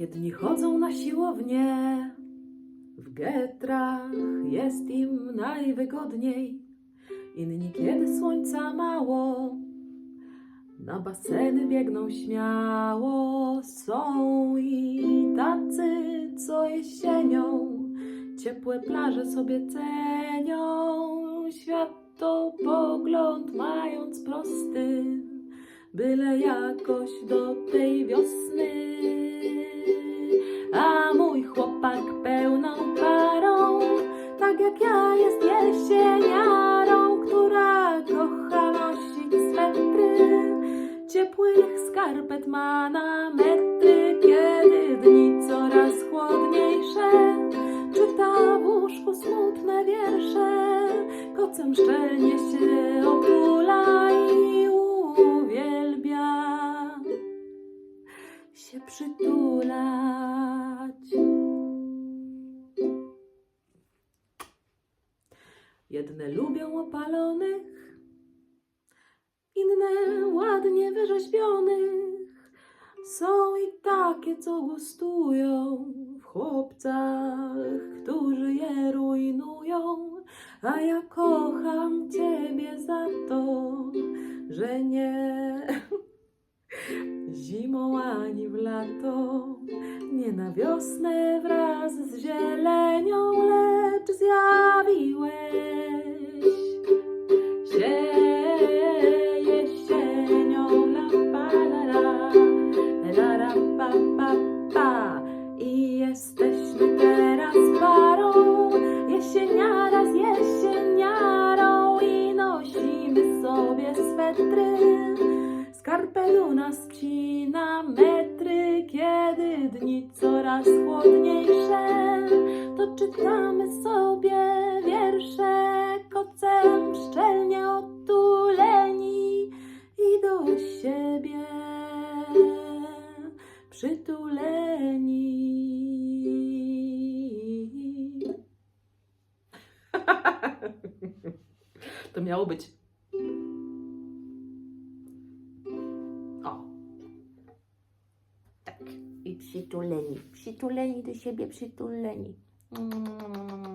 Jedni chodzą na siłownię, w getrach jest im najwygodniej. Inni kiedy słońca mało, na baseny biegną śmiało. Są i tacy, co jesienią ciepłe plaże sobie cenią. Światopogląd mając prosty, byle jakoś do tej wiosny. A mój chłopak pełną parą, tak jak ja jest jesieniarą, która kocha nosić swetry. Ciepłych skarpet ma na metry, kiedy dni coraz chłodniejsze. Czyta w łóżku smutne wiersze, kocem szczelnie się się przytulać. Jedne lubią opalonych, inne ładnie wyrzeźbionych. Są i takie, co gustują w chłopcach, którzy je rujnują. A ja kocham Ciebie za to, że nie nie na wiosnę wraz z zielenią, lecz zjawiłeś się jesienią, la pa la la, la ra pa pa pa. I jesteśmy teraz parą, jesieniara z jesieniarą i nosimy sobie swetry. Skarpetu nas cina metry, kiedy dni coraz chłodniejsze, to czytamy sobie wiersze, kocem szczelnie otuleni i do siebie przytuleni. To miało być. I przytuleni, przytuleni do siebie, przytuleni. Mm.